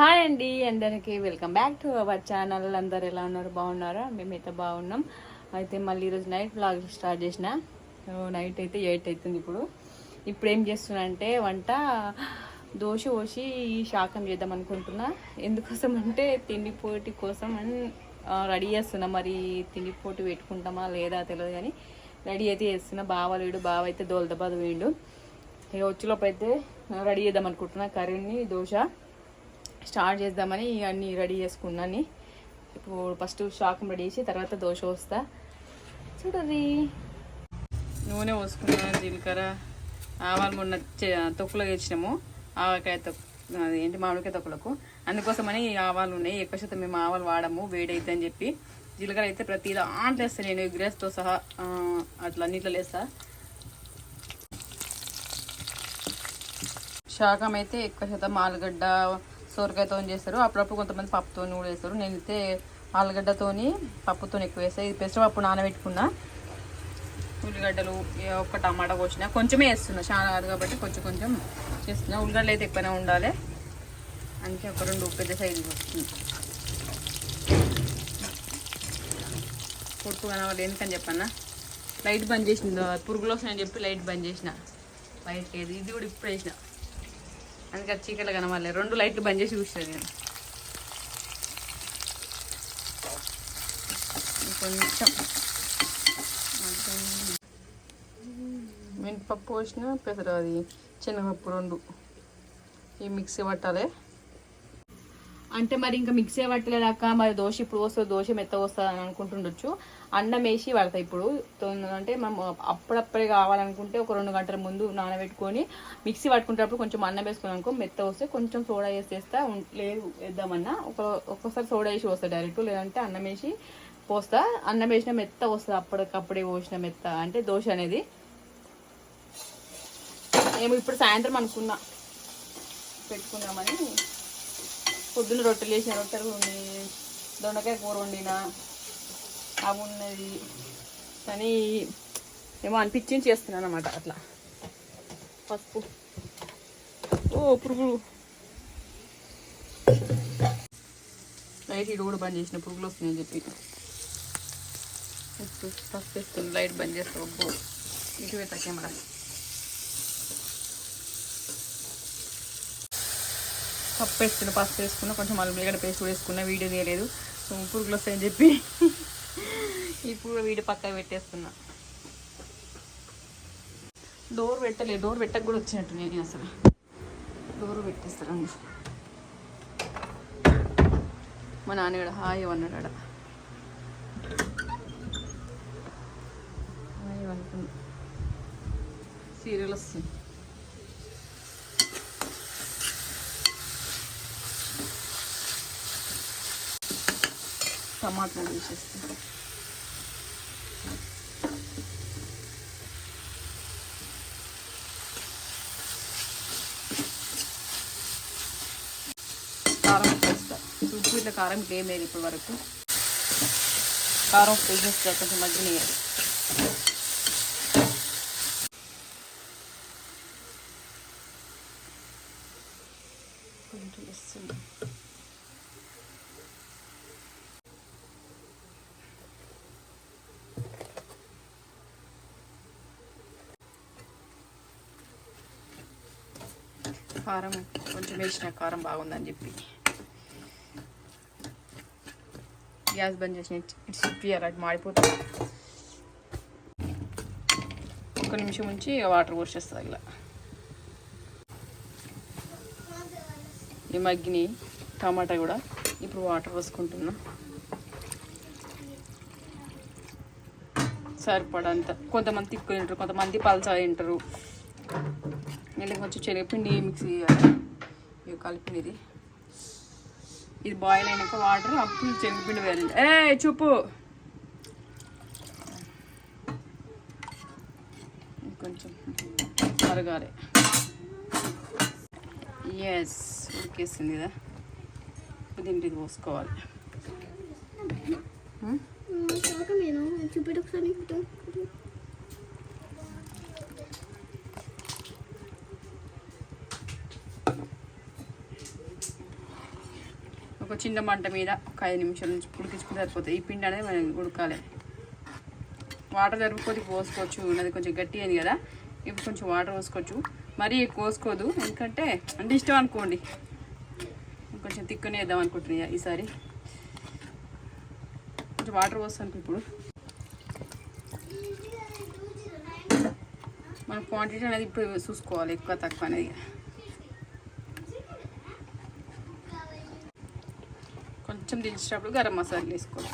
Hi అండి అందరికీ welcome back to our channel అందరు ఎలా ఉన్నారు? బాగున్నారా? మేమైతే బాగున్నాం. అయితే మళ్ళీ ఈరోజు నైట్ బ్లాగ్ స్టార్ట్ చేసిన. నైట్ అయితే ఎయిట్ అవుతుంది ఇప్పుడు. ఇప్పుడు ఏం చేస్తున్నా అంటే వంట దోశ పోసి శాకం చేద్దాం అనుకుంటున్నా. ఎందుకోసం అంటే తిండి పోటీ కోసం అని రెడీ చేస్తున్నా. మరి తిండి పోటీ పెట్టుకుంటామా లేదా తెలియదు కానీ రెడీ అయితే చేస్తున్నా. బావ లేడు. బావ అయితే దోలదబాదు వేయండు ఇక వచ్చేలోపు అయితే రెడీ చేద్దాం అనుకుంటున్నా. కర్రీని దోశ. స్టార్ట్ చేద్దామని అన్నీ రెడీ చేసుకున్నాను ఇప్పుడు ఫస్ట్ శాకం రెడీ చేసి తర్వాత దోశ వస్తా చూడరి నూనె పోసుకున్నాను జీలకర్ర ఆవాలు మొన్న తొక్కులో వేసినాము ఆవకాయ తొక్కు అది ఏంటి మామిడికాయ తొక్కులకు. అందుకోసమని ఈ ఆవాలు ఉన్నాయి. ఎక్కువ శాతం మేము ఆవాలు వాడము వేడైతే అని చెప్పి. జీలకర్ర అయితే ప్రతి దాంట్లో వేస్తాను నేను ఎగ్రేస్తో సహా అట్లా అన్నిట్లో వేస్తా. శాకం అయితే ఎక్కువ శాతం ఆలుగడ్డ సోరకాయతో చేస్తారు. అప్పుడప్పుడు కొంతమంది పప్పుతో కూడా వేస్తారు నేనైతే ఆలుగడ్డతోని పప్పుతో ఎక్కువ వేస్తాను ఇది పెసరపప్పు నానబెట్టుకున్నా. ఉల్లిగడ్డలు ఒక ఒక్క టమాటా కోసిన కొంచెమే వేస్తున్నా. చాలా కాదు కాబట్టి కొంచెం కొంచెం చేస్తున్నా. ఉల్లిగడ్డలు అయితే ఎక్కువనే ఉండాలి. అందుకే ఒక రెండు పెద్ద సైజు వస్తుంది. పొట్టు కనవాలి ఎందుకని చెప్పన్నా? లైట్ బంద్ చేసింది పురుగులు వస్తున్నాయని చెప్పి లైట్ బంద్ చేసిన. బయటకి ఇది కూడా ఇప్పుడు వేసిన అందుకే చీకట్లు చీకట్లో కనవాలి రెండు లైట్లు బంద్ చేసి చూస్తాను నేను. కొంచెం. మినపప్పు పోసిన పెసర అది శనగపప్పు రెండు. ఈ మిక్సీ పట్టాలి. అంటే మరి ఇంకా మిక్సీ పట్టలేదాక? మరి దోశ ఇప్పుడు వస్తుంది దోశ మెత్త వస్తుంది అని అనుకుంటుండొచ్చు. అన్నం వేసి పడతాయి ఇప్పుడు. అంటే మనం అప్పుడప్పుడే కావాలనుకుంటే ఒక రెండు గంటల ముందు నానబెట్టుకొని మిక్సీ పట్టుకునేటప్పుడు కొంచెం అన్నం వేసుకుని అనుకో మెత్త వస్తే కొంచెం సోడా వేసేస్తా లేదు వేద్దామన్నా. ఒక ఒక్కసారి సోడా వేసి వస్తా డైరెక్ట్. లేదంటే అన్నం వేసి పోస్తా. అన్నం వేసిన మెత్త వస్తుంది. అప్పటికప్పుడే పోసిన మెత్త. అంటే దోశ అనేది. మేము ఇప్పుడు సాయంత్రం అనుకున్నా. పెట్టుకుందామని పొద్దున్న రొట్టెలు వేసిన రొట్టెలు ఉండి దొండకాయ కూర వండిన అవి ఉన్నది కానీ ఏమో అనిపించింది చేస్తున్నాను అనమాట అట్లా. పసుపు. ఓ పురుగులు లైట్ ఇటు కూడా బంద్ చేసిన పురుగులు వస్తున్నాయని చెప్పి. పసుపు వేస్తుంది లైట్ బంద్ చేస్తా ఇటువే ఇటు పెట్టా కెమెరా పప్పు వేసుకున్న పసుపు వేసుకున్న కొంచెం మళ్ళీ ఎల్లిగడ్డ పేస్ట్ కూడా వేసుకున్న వీడియో తీయలేదు. సో పురుగులు వస్తాయని చెప్పి ఇప్పుడు వీడియో పక్కకు పెట్టేస్తున్నా. డోర్ పెట్టలేదు డోర్ పెట్టక కూడా వచ్చినట్టు నేను అసలు. డోర్ పెట్టేస్తాను మా నాన్న కూడా హాయ్ అన్నాడు ఆడ హాయ్ అనుకున్నా. సీరియల్ వస్తుంది. టమాటాలు వేసేస్తాం కారం వేస్తా. ఉప్పు ఇట్లా కారం ఇట్లా ఏం లేదు ఇప్పటి వరకు కారం వేసేస్తా కొంచెం మగ్గినాయి కొంచెం వేస్తుంది కారం కొంచెం వేసిన కారం బాగుందని చెప్పి. గ్యాస్ బంద్ చేసిన ఇట్స్ ఇప్పియాలి అది మాడిపోతుంది. ఒక నిమిషం ఉంచి వాటర్ పోసేస్తుంది ఇలా. ఈ మగ్గిని టమాటా కూడా ఇప్పుడు వాటర్ పోసుకుంటున్నా. సరిపడంత కొంతమంది తిక్కు తింటారు కొంతమంది పల్సా తింటారు. నేను కొంచెం శనగపిండి మిక్స్ చేయాలి. ఇవి కలిపినది ఇది. బాయిల్ అయినాక వాటర్ అప్పుడు శనగపిండి వేయాలి. ఏ చూపు. కొంచెం మరగాలి ఎస్ ఉడికేసింది కదా. దీంట్లో ఇది పోసుకోవాలి. నేను చూపెట్టు ఒకసారి. చిన్న మంట మీద ఒక ఐదు నిమిషాల నుంచి ఉడికించుకుంటే సరిపోతుంది ఈ పిండి అనేది మనం ఉడకాలి. వాటర్ జరుపుకొని పోసుకోవచ్చు అది కొంచెం గట్టి అయింది కదా. ఇప్పుడు కొంచెం వాటర్ పోసుకోవచ్చు. మరీ కోసుకోదు ఎందుకంటే అంటే ఇష్టం అనుకోండి. కొంచెం తిక్కనే వేద్దాం అనుకుంటున్నా ఈసారి. కొంచెం వాటర్ పోస్తాను ఇప్పుడు. మన క్వాంటిటీ అనేది ఇప్పుడు చూసుకోవాలి ఎక్కువ తక్కువ అనేది. కొంచెం దించేటప్పుడు గరం మసాలా వేసుకోవాలి.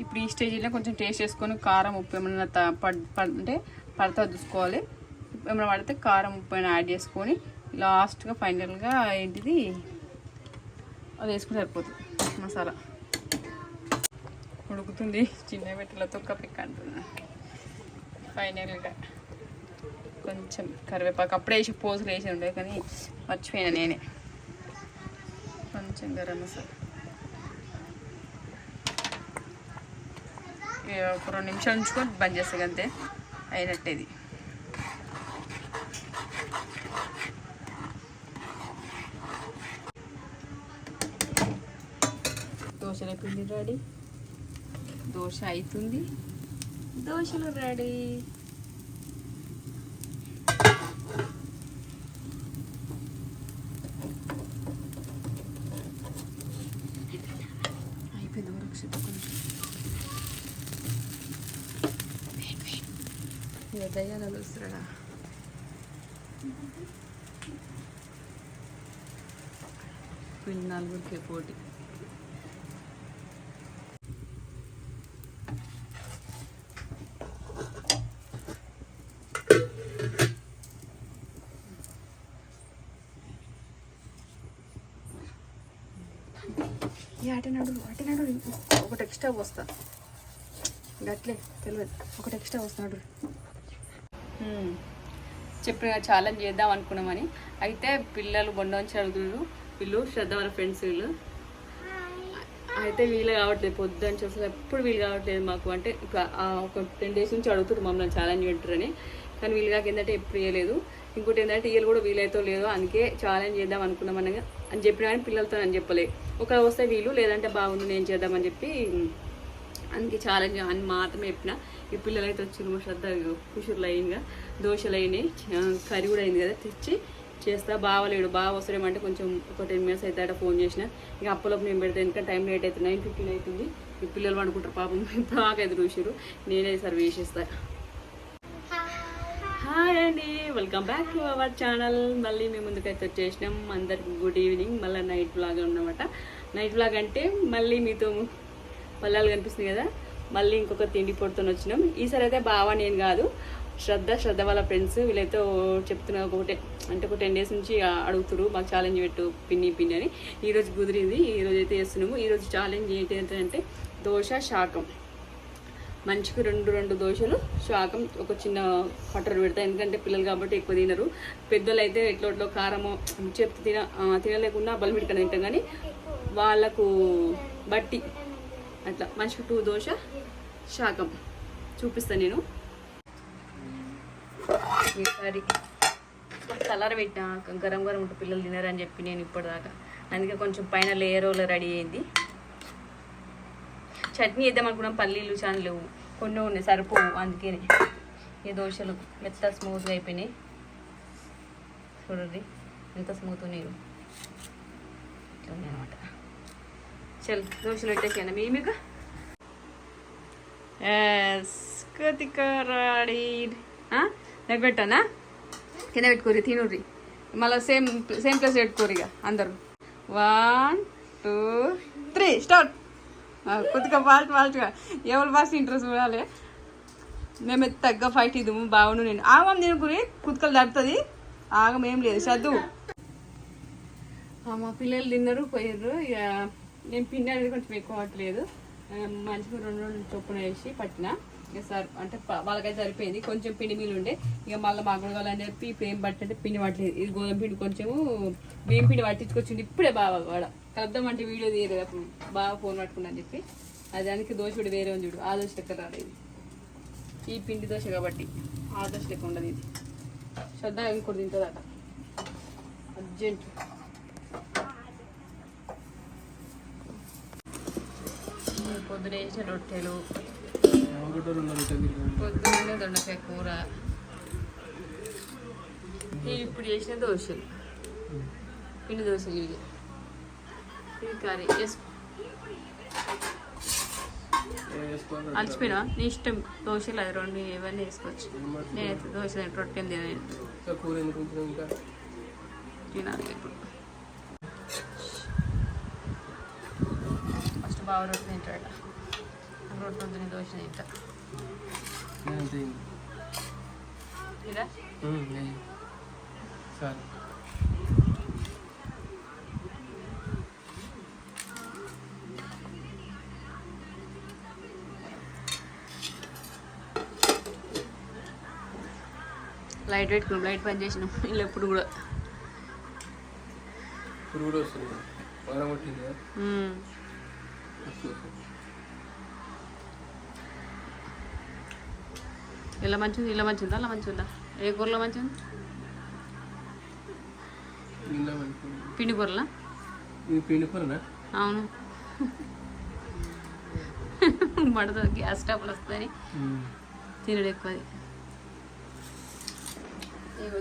ఇప్పుడు ఈ స్టేజ్లో కొంచెం టేస్ట్ చేసుకొని కారం ఉప్పు ఏమైనా త- పడ్ పడ్- అంటే పడతా చూసుకోవాలి ఏమైనా పడితే కారం ఉప్పు అయినా యాడ్ చేసుకొని లాస్ట్గా ఫైనల్గా ఏంటిది? అది వేసుకుని సరిపోతుంది మసాలా. ఉడుకుతుంది చిన్న పెట్టెలతో పిక్క అంటున్నా. ఫైనల్గా కొంచెం కరివేపాకు అప్పుడే వేసి పోసులు వేసి ఉండే కానీ మర్చిపోయినా నేనే. కొంచెం గరం మసాలా ఒక రెండు నిమిషాలు ఉంచుకొని బంద్ చేస్తాయి అంతే. అయినట్టే ఇది దోశల పిండి రెడీ. దోశ అవుతుంది దోశలు రెడీ అయిపోయింది వరక్షిత కొంచెం ఇక దయ్యాలు వస్తున్నాడా వీళ్ళు నలుగురికి పోటీ అటనాడు అటనాడు ఒకటి ఎక్స్ట్రా వస్తా. గట్లే తెలియదు. ఒకటి ఎక్స్ట్రా వస్తున్నాడు చెప్పిన ఛాలెంజ్ చేద్దాం అనుకున్నామని. అయితే పిల్లలు బొండొంచి అడుగుతున్నారు వీళ్ళు శ్రద్ధ వాళ్ళ ఫ్రెండ్స్ వీళ్ళు. అయితే వీలు కావట్లేదు పొద్దున్న అసలు ఎప్పుడు వీలు కావట్లేదు మాకు. అంటే ఇక ఒక టెన్ డేస్ నుంచి అడుగుతున్నారు మమ్మల్ని ఛాలెంజ్ పెట్టారని. కానీ వీలు కాక ఏంటంటే ఎప్పుడు ఇవ్వలేదు ఇంకోటి ఏంటంటే వీళ్ళు కూడా వీలైతే లేదో. అందుకే ఛాలెంజ్ చేద్దాం అనుకున్నామని అని చెప్పిన కానీ పిల్లలతో అని చెప్పలే. ఒకరు వస్తే వీలు లేదంటే బాగుంది నేను చేద్దామని చెప్పి అందుకే ఛాలెంజ్ అని మాత్రమే చెప్పిన. ఈ పిల్లలు అయితే మా శ్రద్ధ కుషుర్లు అయిందిగా దోశలు అయినాయి. కర్రీ కూడా అయింది కదా తెచ్చి చేస్తా. బావలేడు బాగా వస్తాడేమంటే కొంచెం ఒక టెన్ మినిట్స్ అయితే అట్లా ఫోన్ చేసిన. ఇక అప్పలోపు నేను పెడతాను ఎందుకంటే టైం లేట్ అవుతుంది. నైన్ ఫిఫ్టీన్ అవుతుంది. ఈ పిల్లలు పండుకుంటారు పాపం. ఇప్పుడు బాగా ఎదురు చూసారు నేనే సర్వ్ చేసేస్తా. హాయ్ అండి. Welcome back to our channel మళ్ళీ మేము ముందుకైతే వచ్చేసినాం. అందరికి గుడ్ ఈవినింగ్ మళ్ళీ నైట్ బ్లాగ్ ఉన్నమాట నైట్ బ్లాగ్ అంటే మళ్ళీ మీతో పల్లాలు కనిపిస్తుంది కదా? మళ్ళీ ఇంకొక తిండి పొడుతో వచ్చినాం. ఈసారి అయితే బావా నేను కాదు. శ్రద్ధ శ్రద్ధ వాళ్ళ ఫ్రెండ్స్ వీళ్ళైతే చెప్తున్నా ఒకటే. అంటే ఒక టెన్ డేస్ నుంచి అడుగుతురు మాకు ఛాలెంజ్ పెట్టు పిన్ని పిన్ని అని. ఈరోజు కుదిరింది ఈరోజు అయితే చేస్తున్నాము. ఈరోజు ఛాలెంజ్ ఏంటి అంటే దోశ శాకం. మంచిగా రెండు రెండు దోశలు శాకం ఒక చిన్న కట్టరు పెడతా. ఎందుకంటే పిల్లలు కాబట్టి ఎక్కువ తినరు. పెద్దలు అయితే ఎట్లోట్లో కారము చెప్తే తిన తినలేకుండా బలమిడక తింటాం కానీ వాళ్ళకు బట్టి అట్లా మంచిగా టూ దోశ శాకం. చూపిస్తాను నేను. ఈసారి కలర్ పెట్టా గరం గరం ఉంటే పిల్లలు తినరని చెప్పి నేను ఇప్పటిదాకా. అందుకే కొంచెం పైన లేయర్లో రెడీ అయింది. చట్నీ వేద్దాం అనుకున్నాం పల్లీలు చాలా లేవు కొన్ని ఉన్నాయి సరిపోవు అందుకే. ఈ దోశలు మెత్త స్మూత్గా అయిపోయినాయి. చూడండి ఎంత స్మూత్ నేను ఇట్లా ఉన్నాయి అనమాట చల్ దోశలు పెట్టేసాను మీ మీకు ఎస్ కతికరాడి నాకు పెట్టానా కింద పెట్టుకోరి తినుర్రి మళ్ళీ సేమ్ సేమ్ ప్లేస్ పెట్టుకోరు ఇక అందరూ వన్ టూ త్రీ స్టార్ట్ కొద్దిగా ఫాల్ట్ ఫాల్ట్గా ఎవరు ఫాస్ట్ ఇంట్రెస్ట్ చూడాలి మేము తగ్గ ఫైట్ ఇది బాగుండు నేను ఆగం నేను గురి కుతుకలు దడుతుంది ఆగం ఏం లేదు చదువు మా పిల్లలు తిన్నారు పోయారు ఇక నేను పిండి అనేది కొంచెం ఎక్కువ అవ్వట్లేదు. మంచిగా రెండు రెండు చొప్పున వేసి పట్టిన. ఇక సార్ అంటే వాళ్ళకైతే సరిపోయింది. కొంచెం పిండి మీలు ఉండే. ఇక మళ్ళీ మాకు కావాలని చెప్పి ఇప్పుడు ఏం పట్టంటే పిండి పట్టలేదు. ఇది గోధుమ పిండి కొంచెము బియ్యం పిండి పట్టించుకొచ్చింది. ఇప్పుడే బాగా వాడ. కలుద్దాం అంటే వీడియో తీయదు బాగా ఫోన్ పట్టుకున్నా అని చెప్పి. అది దానికి దోశ కూడా వేరే ఉంది చూడు. ఆ దోశ లెక్క రాలేదు. ఈ పిండి దోశ కాబట్టి ఆ దోశ లెక్క ఉండదు ఇది. శ్రద్ధ ఇంకోటి తింటుందట. అర్జెంట్. పొద్దున వేసిన రొట్టెలు ఒకటో రెండు రొట్టెలు తిరిగాను. పొద్దున్నే దొండకాయ కూర ఇవి ఇప్పుడు చేసిన దోశలు పిండి దోశలు ఇవి ఇవి కర్రీ వేసుకో ఏ వేసుకోవాలి? అలసిపోయినా నీ ఇష్టం దోశలు అది రెండు ఇవన్నీ వేసుకోవచ్చు నేనైతే దోశ తింటా, రొట్టెలు తినను ఇంకా కూర ఎందుకు ఉంటున్నావు ఇంకా తినాలి ఇప్పుడు బాగా రొట్టె తింటాడట రొట్టె వద్దు దోశ తింటా. ఇలా. సరే లైట్ పెట్టుకున్నాం లైట్ పని చేసినాం ఇలా ఎప్పుడు కూడా ఇప్పుడు కూడా వస్తుంది వారం కొట్టింది కదా మ్మ్. వస్తుంది. ఇలా మంచిది ఇలా మంచిదా అలా మంచిదా? ఏ కూరలో మంచిది? పిండి కూరలా? పిండి కూరనా? అవును. మడత గ్యాస్ స్టవ్లు వస్తాయని ఉమ్. తినడు ఎక్కువ ఏవో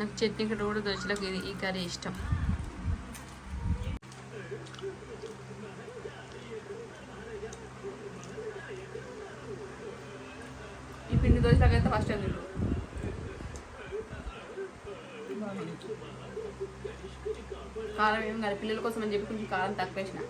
నాకు చట్నీ కూడా కూడా దోశలకు ఇది ఈ కర్రీ ఇష్టం. ఈ పిండి దోశలకు అయితే ఫస్ట్ టైం తింటు కారం ఏం కాదు పిల్లల కోసం అని చెప్పి కొంచెం కారం తక్కువ వేసిన